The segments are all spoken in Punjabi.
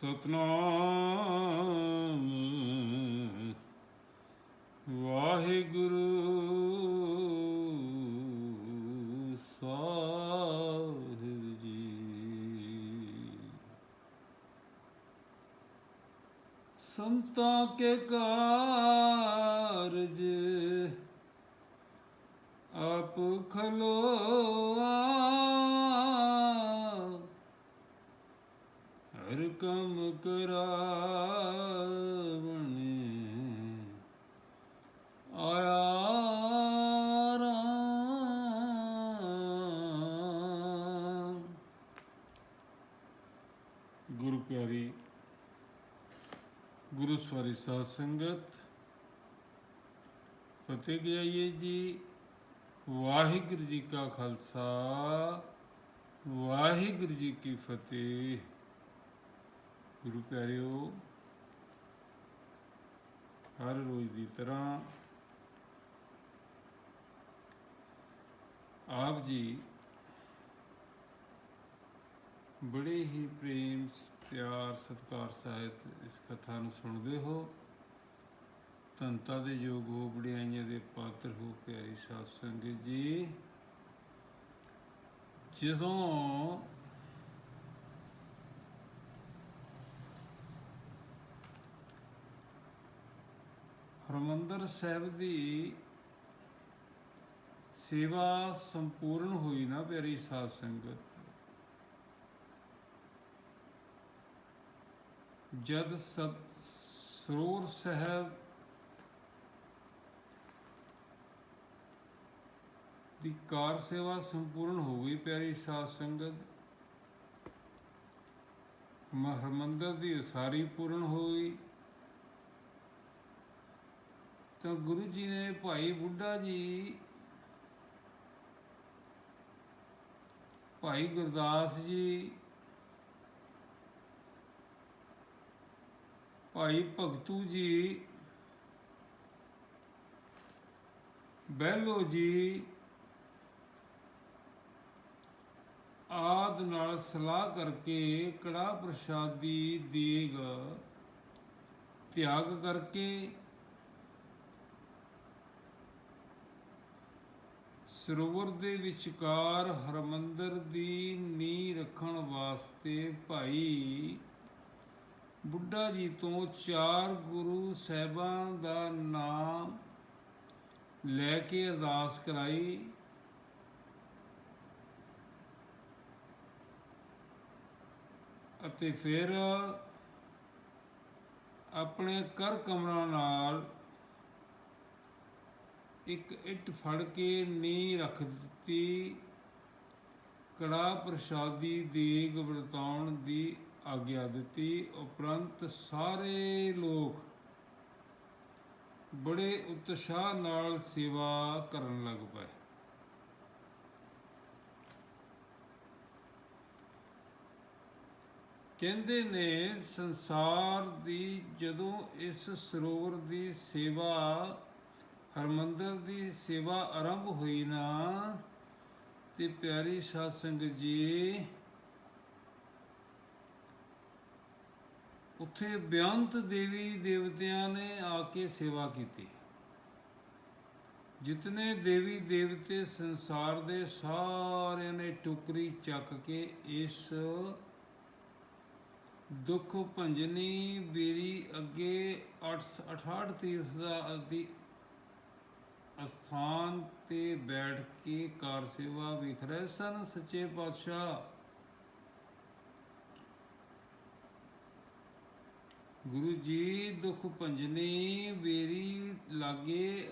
ਸਤਨਾਮ। ਵਾਹਿਗੁਰੂ ਸਾਹਿਬ ਜੀ। ਸੰਤਾਂ ਕੇ ਕਾਰਜ ਆਪ ਖਲੋਆ ਹਰ ਕੰਮ ਕਰਾਵਣੇ, ਆਇਆ ਰਾਮ। ਗੁਰੂ ਪਿਆਰੀ, ਗੁਰੂ ਸਵਾਰੀ ਸਾਧ ਸੰਗਤ, ਫਤਿਹ ਗਾਈਏ ਜੀ, ਵਾਹਿਗੁਰੂ ਜੀ ਕਾ ਖਾਲਸਾ, ਵਾਹਿਗੁਰੂ ਜੀ ਕੀ ਫਤਿਹ। ਗੁਰੂ ਪਿਆਰਿਓ, ਹਰ ਰੋਜ਼ ਦੀ ਤਰ੍ਹਾਂ ਆਪ ਜੀ ਬੜੇ ਹੀ ਪ੍ਰੇਮ, ਪਿਆਰ, ਸਤਿਕਾਰ ਸਹਿਤ ਇਸ ਕਥਾ ਨੂੰ ਸੁਣਦੇ ਹੋ। ਧੰਤਾ ਦੇ ਯੋਗ ਹੋ ਬੜਾਈਆਂ ਦੇ ਪਾਤਰ ਹੋ ਪਿਆਰੀ ਸਾਧ ਸੰਗਤ ਜੀ। ਜਦੋਂ ਹਰਮੰਦਰ ਸਾਹਿਬ ਦੀ ਸੇਵਾ ਸੰਪੂਰਨ ਹੋਈ ਨਾ ਪਿਆਰੀ ਸਾਧ ਸੰਗਤ। ਜਦ ਸਤ ਸਰੋਰ ਸਾਹਿਬ ਦੀ ਕਾਰ ਸੇਵਾ ਸੰਪੂਰਨ ਹੋ ਗਈ ਪਿਆਰੀ ਸਾਧ ਸੰਗਤ ਹਰਮੰਦਰ ਦੀ ਉਸਾਰੀ ਪੂਰਨ ਹੋਈ। ਤਾਂ ਗੁਰੂ ਜੀ ਨੇ ਭਾਈ ਬੁੱਢਾ ਜੀ, ਭਾਈ ਗੁਰਦਾਸ ਜੀ, ਭਾਈ ਭਗਤੂ ਜੀ, ਬਹਿਲੋ ਜੀ ਆਦ ਨਾਲ ਸਲਾਹ ਕਰਕੇ ਕੜਾ ਪ੍ਰਸ਼ਾਦੀ ਦੇਗ ਤਿਆਗ ਕਰਕੇ ਸਰੋਵਰ ਦੇ ਵਿਚਕਾਰ ਹਰਮੰਦਰ ਦੀ ਨੀਂਹ ਰੱਖਣ ਵਾਸਤੇ ਭਾਈ ਬੁੱਢਾ ਜੀ ਤੋਂ ਚਾਰ ਗੁਰੂ ਸਾਹਿਬਾਂ ਦਾ ਨਾਮ ਲੈ ਕੇ ਅਰਦਾਸ ਕਰਾਈ। ਅਤੇ ਫਿਰ ਆਪਣੇ ਕਰ ਕਮਰਾਂ ਨਾਲ ਇੱਕ ਇੱਟ ਫੜ ਕੇ ਨੀ ਰੱਖ ਦਿੱਤੀ। ਕੜਾ ਪ੍ਰਸ਼ਾਦੀ ਦੇਗ ਵਰਤਾਉਣ ਦੀ ਆਗਿਆ ਦਿੱਤੀ। ਉਪਰੰਤ ਸਾਰੇ ਲੋਕ ਬੜੇ ਉਤਸ਼ਾਹ ਨਾਲ ਸੇਵਾ ਕਰਨ ਲੱਗ ਪਏ। ਕਹਿੰਦੇ ਨੇ, ਸੰਸਾਰ ਦੀ ਜਦੋਂ ਇਸ ਸਰੋਵਰ ਦੀ ਸੇਵਾ ਹਰਮੰਦਰ ਦੀ ਸੇਵਾ ਆਰੰਭ ਹੋਈ ਨਾ, ਤੇ ਪਿਆਰੀ ਸਾਧ ਸੰਗਤ ਜੀ, ਉੱਥੇ ਬਿਆੰਤ ਦੇਵੀ ਦੇਵਤਿਆਂ ਨੇ ਆ ਕੇ ਸੇਵਾ ਕੀਤੀ। ਜਿਤਨੇ ਦੇਵੀ ਦੇਵਤੇ ਸੰਸਾਰ ਦੇ ਸਾਰਿਆਂ ਨੇ ਟੁਕਰੀ ਚੱਕ ਕੇ ਇਸ ਦੁੱਖ ਭੰਜਨੀ ਬੇਰੀ ਅੱਗੇ 68 ਤੀਰਥ ਦਾ ਆਦਿ ਅਸਥਾਨ ਤੇ ਬੈਠ ਕੇ ਕਾਰ ਸੇਵਾ ਵੇਖ ਰਹੇ ਸਨ ਸੱਚੇ ਪਾਤਸ਼ਾਹ। ਗੁਰੂ ਜੀ ਦੁੱਖ ਭੰਜਨੀ ਬੇਰੀ ਲਾਗੇ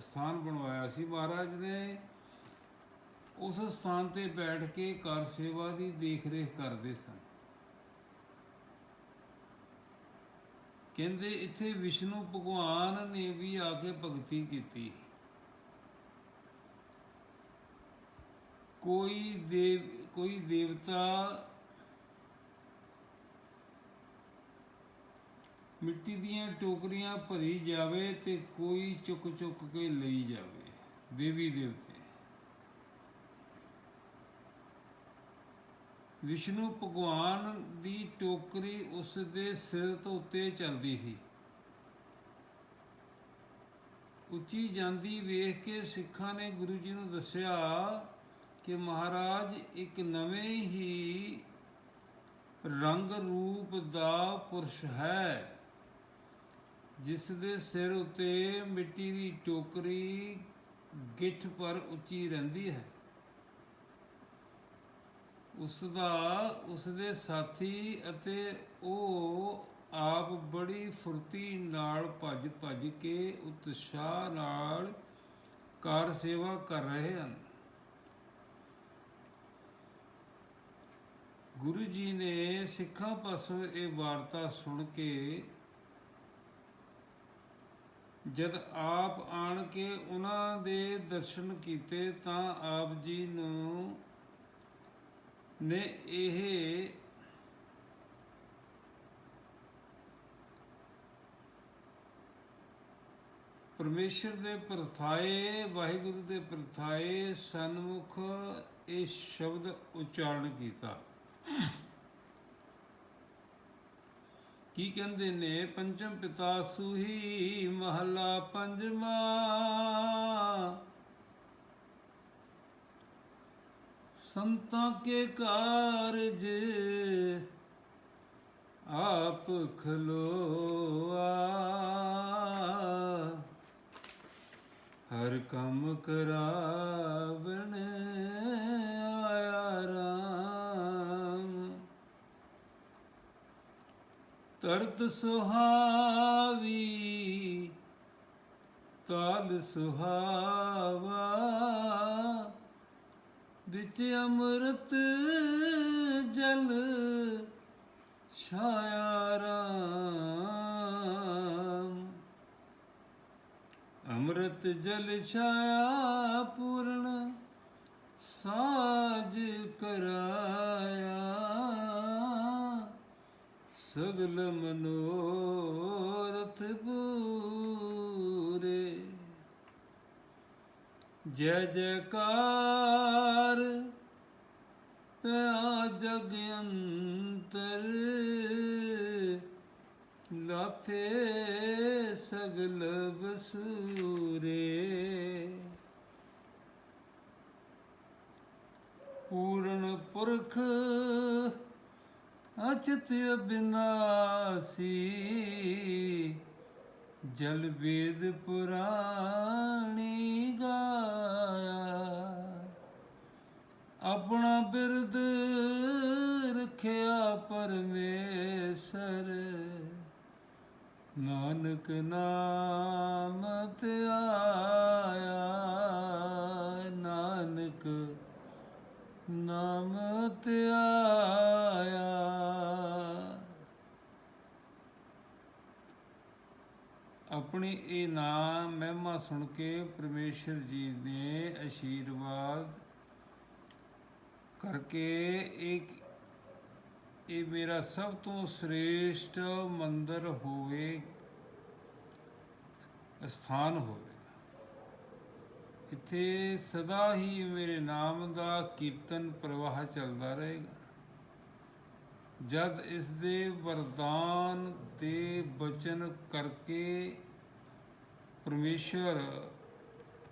ਸਥਾਨ ਬਣਵਾਇਆ ਸੀ ਮਹਾਰਾਜ ਨੇ। ਉਸ ਸਥਾਨ ਤੇ ਬੈਠ ਕੇ ਕਾਰ ਸੇਵਾ ਦੀ ਦੇਖ ਰੇਖ ਕਰਦੇ ਸਨ। ਕਹਿੰਦੇ, ਇੱਥੇ ਵਿਸ਼ਨੂੰ ਭਗਵਾਨ ਨੇ ਵੀ ਆ ਕੇ ਭਗਤੀ ਕੀਤੀ। ਕੋਈ ਦੇਵ, ਕੋਈ ਦੇਵਤਾ ਮਿੱਟੀ ਦੀਆਂ ਟੋਕਰੀਆਂ ਭਰੀ ਜਾਵੇ ਤੇ ਕੋਈ ਚੁੱਕ ਚੁੱਕ ਕੇ ਲਈ ਜਾਵੇ, ਦੇਵੀ ਦੇਵਤੇ। ਵਿਸ਼ਨੂੰ ਭਗਵਾਨ ਦੀ ਟੋਕਰੀ ਉਸ ਦੇ ਸਿਰ ਤੋਂ ਉੱਤੇ ਚੱਲਦੀ ਸੀ। ਉੱਚੀ ਜਾਂਦੀ ਵੇਖ ਕੇ ਸਿੱਖਾਂ ਨੇ ਗੁਰੂ ਜੀ ਨੂੰ ਦੱਸਿਆ ਕਿ ਮਹਾਰਾਜ, ਇੱਕ ਨਵੇਂ ਹੀ ਰੰਗ ਰੂਪ ਦਾ ਪੁਰਸ਼ ਹੈ, ਜਿਸ ਦੇ ਸਿਰ ਉਤੇ ਮਿੱਟੀ ਦੀ ਟੋਕਰੀ ਗਿੱਠ ਪਰ ਉੱਚੀ ਰਹਿੰਦੀ ਹੈ। ਉਸ ਦਾ, ਉਸ ਦੇ ਸਾਥੀ ਅਤੇ ਉਹ ਆਪ ਬੜੀ ਫੁਰਤੀ ਨਾਲ ਭੱਜ ਭੱਜ ਕੇ ਉਤਸ਼ਾਹ ਨਾਲ ਕਾਰ ਸੇਵਾ ਕਰ ਰਹੇ ਹਨ। ਗੁਰੂ ਜੀ ਨੇ ਸਿੱਖਾਂ ਪਾਸੋਂ ਇਹ ਵਾਰਤਾ ਸੁਣ ਕੇ ਜਦ ਆਪ ਆਣ ਕੇ ਉਹਨਾਂ ਦੇ ਦਰਸ਼ਨ ਕੀਤੇ ਤਾਂ ਆਪ ਜੀ ਨੂੰ ਨੇ ਇਹ ਪਰਮੇਸ਼ਰ ਦੇ ਪ੍ਰਥਾਏ, ਵਾਹਿਗੁਰੂ ਦੇ ਪ੍ਰਥਾਏ ਸਨਮੁਖ ਇਹ ਸ਼ਬਦ ਉਚਾਰਨ ਕੀਤਾ। ਕੀ ਕਹਿੰਦੇ ਨੇ? ਪੰਚਮ ਪਿਤਾ ਸੁਹੀ ਮਹਲਾ ਪੰਜਵਾ। ਸੰਤਾਂ ਕੇ ਕਾਰਜ ਆਪ ਖਲੋਆ। ਹਰ ਕੰਮ ਕਰਾਵਣ ਤਰਤ ਸੁਹਾਵੀ, ਤਾਲ ਸੁਹਾਵਾ, ਵਿੱਚ ਅੰਮ੍ਰਿਤ ਜਲ ਛਾਇਆ ਰਾਮ। ਅੰਮ੍ਰਿਤ ਜਲ ਛਾਇਆ ਪੂਰਨ ਸਾਜ ਕਰਾਇਆ। ਸਗਲ ਮਨੋਰਥ ਪੂਰੇ। ਜੈ ਜੈਕਾਰ ਪਿਆ ਜਗ ਅੰਤਰ ਲਾਥੇ ਸਗਲ ਬਸੂਰੇ। ਪੂਰਨ ਪੁਰਖ ਅਚਿਤ ਅਬਿਨਾਸੀ ਜਲ ਵੇਦ ਪੁਰਾਣੀ ਗਾਇਆ। ਆਪਣਾ ਬਿਰਦ ਰਖਿਆ ਪਰਮੇਸ਼ਰ ਨਾਨਕ ਨਾਮ ਤੇ ਨਾਮ ਤੇ ਆਪਣੀ ਇਹ ਨਾਮ ਮਹਿਮਾ ਸੁਣ ਕੇ ਪਰਮੇਸ਼ਰ ਜੀ ਨੇ ਅਸ਼ੀਰਵਾਦ ਕਰਕੇ ਇੱਕ ਇਹ ਮੇਰਾ ਸਭ ਤੋਂ ਸ੍ਰੇਸ਼ਟ ਮੰਦਰ ਹੋਵੇ ਸਥਾਨ ਹੋਵੇ। ਇੱਥੇ ਸਦਾ ਹੀ ਮੇਰੇ ਨਾਮ ਦਾ ਕੀਰਤਨ ਪ੍ਰਵਾਹ ਚੱਲਦਾ ਰਹੇਗਾ। ਜਦ ਇਸ ਦੇ ਵਰਦਾਨ ਦੇ ਬਚਨ ਕਰਕੇ ਪਰਮੇਸ਼ਰ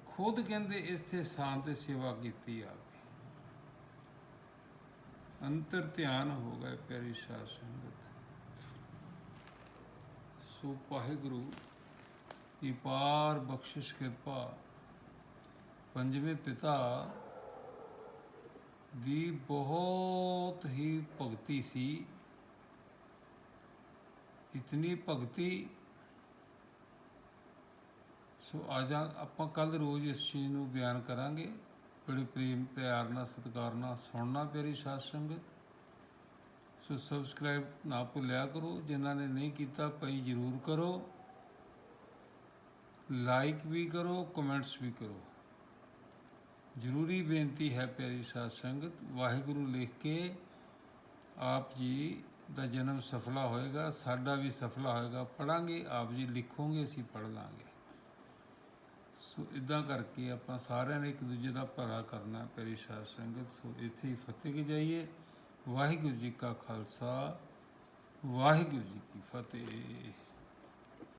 ਖੁਦ ਕਹਿੰਦੇ ਇੱਥੇ ਸ਼ਾਂਤ ਸੇਵਾ ਕੀਤੀ ਆਵੇ। ਅੰਤਰ ਧਿਆਨ ਹੋ ਗਏ ਪਿਆਰੀ ਸਾਧ ਸੰਗਤ। ਸੋ ਵਾਹਿਗੁਰੂ ਦੀ ਪਾਰ ਬਖਸ਼ਿਸ਼ ਕਿਰਪਾ। ਪੰਜਵੇਂ ਪਿਤਾ ਦੀ ਬਹੁਤ ਹੀ ਭਗਤੀ ਸੀ। ਇਤਨੀ ਭਗਤੀ, ਸੋ ਅੱਜ ਆਪਾਂ ਕੱਲ ਰੋਜ਼ ਇਸ ਚੀਜ਼ ਨੂੰ ਬਿਆਨ ਕਰਾਂਗੇ। ਬੜੇ ਪ੍ਰੇਮ, ਪਿਆਰ ਨਾਲ, ਸਤਿਕਾਰ ਨਾਲ ਸੁਣਨਾ ਪਿਆਰੀ ਸਾਧ ਸੰਗਤ। ਸੋ ਸਬਸਕ੍ਰਾਈਬ ਨਾ ਭੁੱਲਿਆ ਕਰੋ, ਜਿਨ੍ਹਾਂ ਨੇ ਨਹੀਂ ਕੀਤਾ ਪਈ ਜਰੂਰ ਕਰੋ। ਲਾਈਕ ਵੀ ਕਰੋ ਕਮੈਂਟਸ ਵੀ ਕਰੋ। ਜ਼ਰੂਰੀ ਬੇਨਤੀ ਹੈ ਪਿਆਰੀ ਸਾਧ ਸੰਗਤ, ਵਾਹਿਗੁਰੂ ਲਿਖ ਕੇ ਆਪ ਜੀ ਦਾ ਜਨਮ ਸਫਲਾ ਹੋਏਗਾ, ਸਾਡਾ ਵੀ ਸਫਲਾ ਹੋਏਗਾ, ਪੜਾਂਗੇ, ਆਪ ਜੀ ਲਿਖੋਗੇ, ਅਸੀਂ ਪੜ ਲਾਂਗੇ। ਸੋ ਇਦਾਂ ਕਰਕੇ ਆਪਾਂ ਸਾਰਿਆਂ ਨੇ ਇੱਕ ਦੂਜੇ ਦਾ ਭਲਾ ਕਰਨਾ ਪਿਆਰੀ ਸਾਧ ਸੰਗਤ, ਸੋ ਇੱਥੇ ਹੀ ਫਤਿਹ ਕੀ ਜਾਈਏ। ਵਾਹਿਗੁਰੂ ਜੀ ਕਾ ਖਾਲਸਾ, ਵਾਹਿਗੁਰੂ ਜੀ ਕੀ ਫਤਿਹ।